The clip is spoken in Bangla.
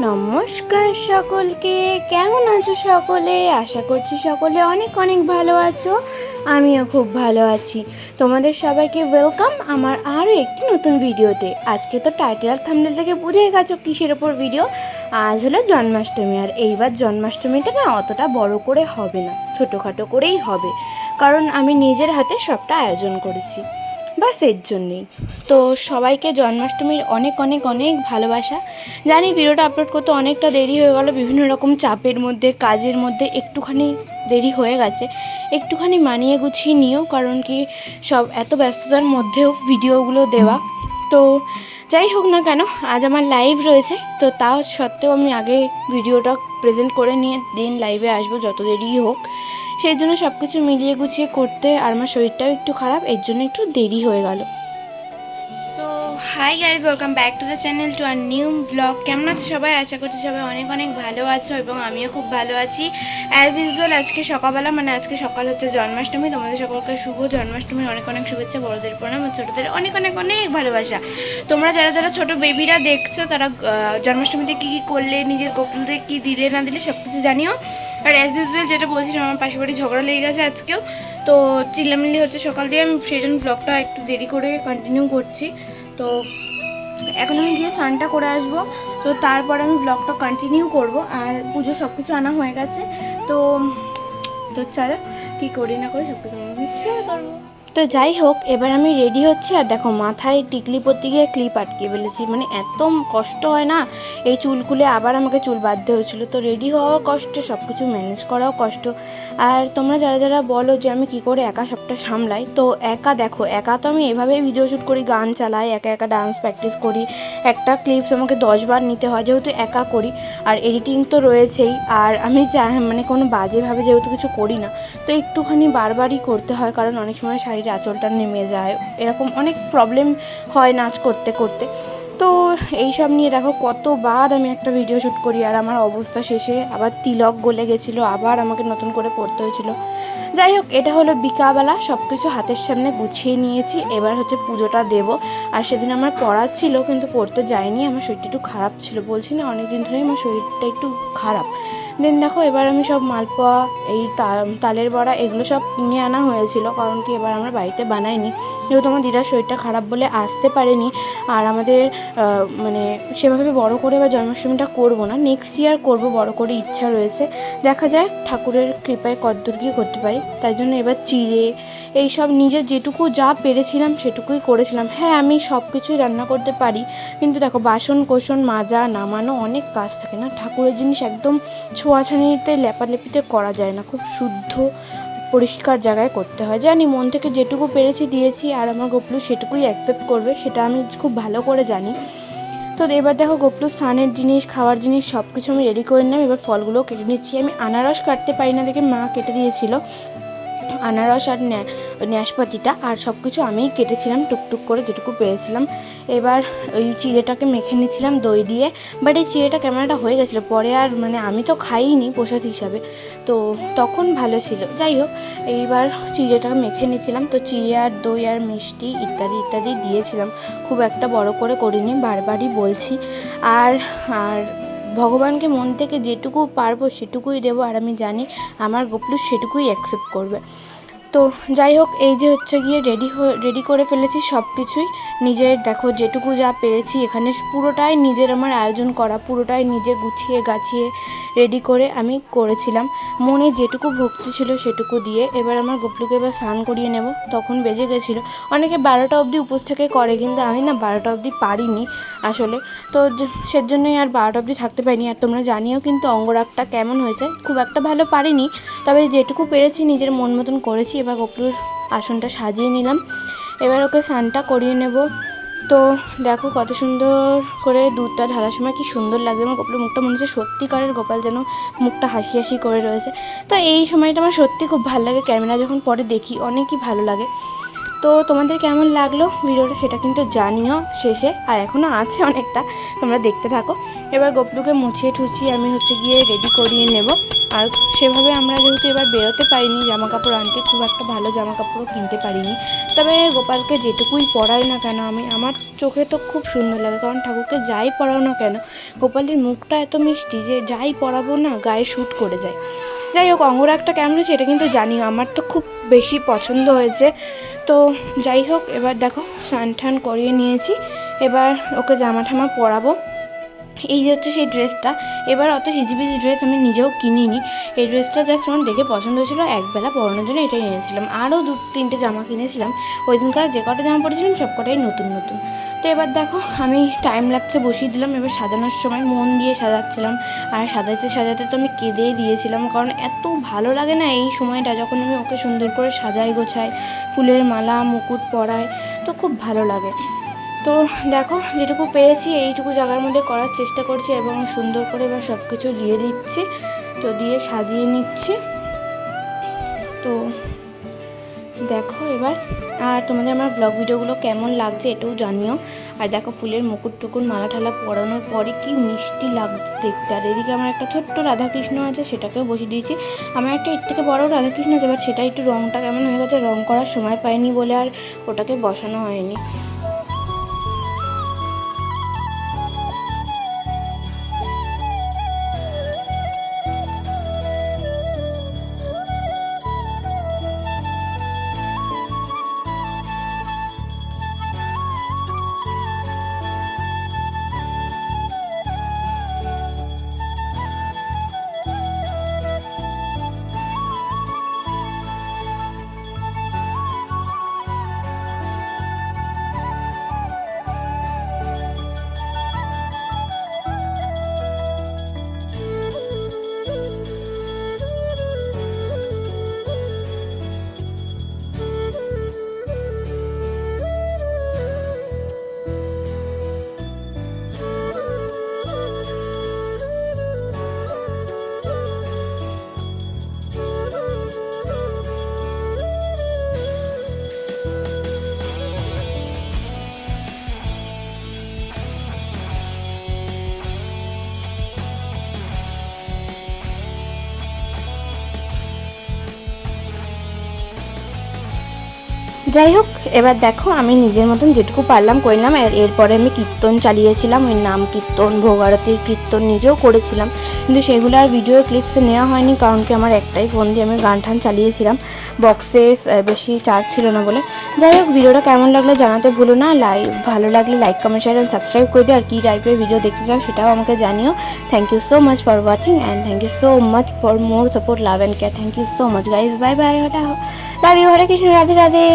নমস্কার সকলকে, কেমন আছো সকলে? আশা করছি সকলে অনেক অনেক ভালো আছো, আমিও খুব ভালো আছি। তোমাদের সবাইকে ওয়েলকাম আমার আরও একটি নতুন ভিডিওতে। আজকে তো টাইটেল থামনেল থেকে বুঝে গেছো কিসের ওপর ভিডিও আজ হলো জন্মাষ্টমী, আর এইবার জন্মাষ্টমীটা না অতটা বড় করে হবে না, ছোটোখাটো করেই হবে। কারণ আমি নিজের হাতে সবটা আয়োজন করেছি। বাসের জন্যেই। তো সবাইকে জন্মাষ্টমীর অনেক অনেক অনেক ভালোবাসা। জানি ভিডিওটা আপলোড করতে অনেকটা দেরি হয়ে গেল, বিভিন্ন রকম চাপের মধ্যে, কাজের মধ্যে একটুখানি দেরি হয়ে গেছে। একটুখানি মানিয়ে গুছিয়ে নিও, কারণ কি সব এত ব্যস্ততার মধ্যেও ভিডিওগুলো দেওয়া। তো যাই হোক না কেন, আজ আমার লাইভ রয়েছে। তো তা সত্ত্বেও আমি আগে ভিডিওটা প্রেজেন্ট করে নিয়ে দিন লাইভে আসব যত দেরিই হোক। সেই জন্য সব কিছু মিলিয়ে গুছিয়ে করতে আর আমার শরীরটাও একটু খারাপ, এর জন্য একটু দেরি হয়ে গেল। Hi guys welcome back to the channel to our new vlog কেমন আছে সবাই? আশা করছি সবাই অনেক অনেক ভালো আছো এবং আমিও খুব ভালো আছি। অ্যাজ ইউজুয়াল আজকে সকালবেলা মানে আজকে সকাল হচ্ছে জন্মাষ্টমী, তোমাদের সকলকে শুভ জন্মাষ্টমীর অনেক অনেক শুভেচ্ছা, বড়দের প্রণাম, ছোটোদের অনেক অনেক অনেক ভালোবাসা। তোমরা যারা যারা ছোট বেবিরা দেখছ, তারা জন্মাষ্টমীতে কী কী করলে, নিজের কপুলতে কী দিলে, না দিলে সব কিছু জানিও। আর অ্যাজ ইউজুয়াল যেটা বলছিলাম, আমার পাশে বাড়ি ঝগড়া লেগে গেছে আজকেও। তো, চিল্লামিল্লি হচ্ছে সকাল দিয়ে, আমি সেই জন্য ব্লগটা একটু দেরি করে কন্টিনিউ করছি। তো এখন আমি গিয়ে স্নানটা করে আসব। তো তারপর আমি ব্লগটা কন্টিনিউ করব। আর পুজো সব কিছু আনা হয়ে গেছে। তো তো চলো, কী করি না করি সব কিছু আমি শেয়ার করব। তো যাই হোক, এবার আমি রেডি হচ্ছি। আর দেখো, মাথায় টিকলি পরতে গিয়ে ক্লিপ আটকে ফেলেছি। মানে এত কষ্ট হয় না? এই চুল খুলে আবার আমাকে চুল বাঁধতে হয়েছিল। তো রেডি হওয়াও কষ্ট সব কিছু ম্যানেজ করাও কষ্ট। আর তোমরা যারা যারা বলো যে আমি কি করে একা সবটা সামলাই, তো একা দেখো, একা তো আমি এভাবেই ভিডিও শ্যুট করি, গান চালাই, একা একা ডান্স প্র্যাকটিস করি। একটা ক্লিপস আমাকে দশবার নিতে হয়, যেহেতু একা করি। আর এডিটিং তো রয়েছেই। আর আমি মানে কোনো বাজেভাবে যেহেতু কিছু করি না, তো একটুখানি বারবারই করতে হয়। কারণ অনেক সময় শাড়ির আঁচলটা নেমে যায়। এরকম অনেক প্রবলেম হয় নাচ করতে করতে। তো এইসব নিয়ে দেখো, কতবার আমি একটা ভিডিও শ্যুট করি আর আমার অবস্থা শেষে আবার তিলক গলে গেছিল, আবার আমাকে নতুন করে পড়তে হয়েছিল। যাই হোক, এটা হলো বিকাবেলা সব কিছু হাতের সামনে গুছিয়ে নিয়েছি। এবার হচ্ছে পুজোটা দেব। আর সেদিন আমার পড়ার ছিল, কিন্তু পড়তে যাইনি। আমার শরীরটা একটু খারাপ ছিল। বলছি না অনেক দিন ধরেই আমার শরীরটা একটু খারাপ। দেন দেখো, এবার আমি সব মালপোয়া, এই তালের বড়া, এগুলো সব কিনে আনা হয়েছিল, কারণ কি এবার আমরা বাড়িতে বানাইনি। যেহেতু আমার দিদার শরীরটা খারাপ বলে আসতে পারেনি, আর আমাদের মানে সেভাবে বড় করে এবার জন্মাষ্টমীটা করব না নেক্সট ইয়ার করব, বড় করে ইচ্ছা রয়েছে। দেখা যায় ঠাকুরের কৃপায় কদ্দূর গিয়ে করতে পারি। তাই জন্য এবার চিড়ে এই সব নিজের যেটুকু যা পেরেছিলাম, সেটুকুই করেছিলাম। হ্যাঁ আমি সব কিছুই রান্না করতে পারি, কিন্তু দেখো বাসন কোসন মাজা, নামানো অনেক কাজ থাকে না। ঠাকুরের জিনিস একদম ছোঁয়াছানিতে লেপালেপিতে করা যায় না। খুব শুদ্ধ, পরিষ্কার জায়গায় করতে হয়। জানি, মন থেকে যেটুকু পেরেছি দিয়েছি, আর আমার গোপলু সেটুকুই অ্যাকসেপ্ট করবে, সেটা আমি খুব ভালো করে জানি। তো এবার দেখো গোপলু স্নানের জিনিস, খাওয়ার জিনিস সব কিছু আমি রেডি করে নিলাম। এবার ফলগুলো কেটে নিচ্ছি। আমি আনারস কাটতে পারি না দেখে মা কেটে দিয়েছিল। আনারস আর ন্যা- ন্যাশপাতিটা আর সব কিছু আমিই কেটেছিলাম, টুকটুক করে যেটুকু পেরেছিলাম। এবার ওই চিড়েটাকে মেখে নিয়েছিলাম দই দিয়ে। বাট এই চিড়েটা কেমনটা হয়ে গেছিল, পরে আর মানে আমি তো খাইনি প্রসাদ হিসাবে। তো তখন ভালো ছিল। যাই হোক, এইবার চিড়েটা মেখে নিয়েছিলাম। তো চিড়ে আর দই আর মিষ্টি ইত্যাদি ইত্যাদি দিয়েছিলাম। খুব একটা বড় করে করিনি, বারবারই বলছি। আর আর ভগবানকে মন থেকে যেটুকু পারব সেটুকুই দেবো, আর আমি জানি আমার গোপলু সেটুকুই অ্যাকসেপ্ট করবে। তো যাই হোক, এই যে হচ্ছে গিয়ে রেডি রেডি করে ফেলেছি সব কিছুই নিজের দেখো যেটুকু যা পেরেছি, এখানে পুরোটাই নিজের আমার আয়োজন করা, পুরোটাই নিজে গুছিয়ে গাছিয়ে রেডি করে আমি করেছিলাম। মনে যেটুকু ভক্তি ছিল সেটুকু দিয়ে এবার আমার গোপলুকে এবার স্নান করিয়ে নেব। তখন বেজে গেছিল। অনেকে বারোটা অবধি উপোস থেকে করে, কিন্তু আমি না বারোটা অবধি পারিনি আসলে। তো সেজন্যই আর বারোটা অবধি থাকতে পারিনি। আর তোমরা জানিও কিন্তু অঙ্গরাগটা কেমন হয়েছে। খুব একটা ভালো পারিনি, তবে যেটুকু পেরেছি নিজের মন মতন করেছি এবার গপলুর আসনটা সাজিয়ে নিলাম। এবার ওকে স্নানটা করিয়ে নেব। তো দেখো কত সুন্দর করে দুধটা ঢালার সময় কি সুন্দর লাগে এবং গোপালের মুখটা মনে হচ্ছে সত্যিকারের গোপাল যেন মুখটা হাসি হাসি করে রয়েছে। তো এই সময়টা আমার সত্যি খুব ভালো লাগে। ক্যামেরা যখন পরে দেখি, অনেকই ভালো লাগে। তো তোমাদের কেমন লাগল ভিডিওটা সেটা কিন্তু জানিও শেষে। আর এখনও আছে অনেকটা, তোমরা দেখতে থাকো। এবার গোপলুকে মুছিয়ে ঠুছিয়ে আমি হচ্ছে গিয়ে রেডি করিয়ে নেব। আর সেভাবে আমরা যেহেতু এবার বেরোতে পারিনি জামা কাপড় আনতে, খুব একটা ভালো জামা কাপড়ও কিনতে পারিনি। তবে গোপালকে যেটুকুই পড়াই না কেন, আমি, আমার চোখে তো খুব সুন্দর লাগে, কারণ ঠাকুরকে যাই পড়াও না কেন, গোপালের মুখটা এত মিষ্টি যে যাই পড়াবো না, গায়ে শ্যুট করে যায়। যাই হোক, অঙ্গরাগটা কেমন হয়েছে এটা কিন্তু জানি আমার তো খুব বেশি পছন্দ হয়েছে। তো যাই হোক এবার দেখো স্নান টান করিয়ে নিয়েছি। এবার ওকে জামা ঠামা পরাবো। এই যে হচ্ছে সেই ড্রেসটা এবার অত হিজিবিজি ড্রেস আমি নিজেও কিনিনি। এই ড্রেসটা জাস্ট আমার দেখে পছন্দ হয়েছিল একবেলা পরানোর জন্য এটাই নিয়েছিলাম আরও দু তিনটে জামা কিনেছিলাম। ওই দিনকার যে কটা জামা পরেছিলাম, সব কটাই নতুন নতুন। তো এবার দেখো, আমি টাইম ল্যাপসে বসিয়ে দিলাম। এবার সাজানোর সময় মন দিয়ে সাজাচ্ছিলাম। আর সাজাতে সাজাতে তো আমি কেঁদেই দিয়েছিলাম। কারণ এত ভালো লাগে না এই সময়টা যখন আমি ওকে সুন্দর করে সাজাই, গোছাই, ফুলের মালা, মুকুট পরাই, তো খুব ভালো লাগে। তো দেখো, যেটুকু পেরেছি এইটুকু জায়গার মধ্যে করার চেষ্টা করছি এবং সুন্দর করে এবার সব কিছু দিয়ে দিচ্ছি, তো দিয়ে সাজিয়ে নিচ্ছি। তো দেখো এবার, আর তোমাদের আমার ব্লগ ভিডিওগুলো কেমন লাগছে এটাও জানিও। আর দেখো ফুলের মুকুট টুকুন মালা ঠালা পরানোর পরে কি মিষ্টি লাগছে দেখতে। আর এদিকে আমার একটা ছোট্ট রাধাকৃষ্ণ আছে, সেটাকেও বসিয়ে দিয়েছি। আমার একটা এর থেকে বড় রাধাকৃষ্ণ আছে বাট সেটা একটু রঙটা কেমন হয়ে গেছে রঙ করার সময় পাইনি বলে আর ওটাকে বসানো হয়নি। যাই হোক, এবার দেখো, আমি নিজের মতন যেটুকু পারলাম করলাম আর এরপরে আমি কীর্তন চালিয়েছিলাম, ওই নাম কীর্তন, ভোগারতির কীর্তন নিজেও করেছিলাম। কিন্তু সেগুলো আর ভিডিও ক্লিপসে নেওয়া হয়নি, কারণ কি আমার একটাই ফোন দিয়ে আমি গান টান চালিয়েছিলাম। বক্সে বেশি চার্জ ছিল না বলে। যাই হোক ভিডিওটা কেমন লাগল জানাতে ভুলো না। লাইক ভালো লাগলে লাইক কমেন্ট শেয়ার সাবস্ক্রাইব করে দিও। আর কী টাইপের ভিডিও দেখতে চাও সেটাও আমাকে জানিও। Thank you so much for watching and thank you so much for more support love and care thank you so much guys bye bye হটা love you Hare Krishna Radhe Radhe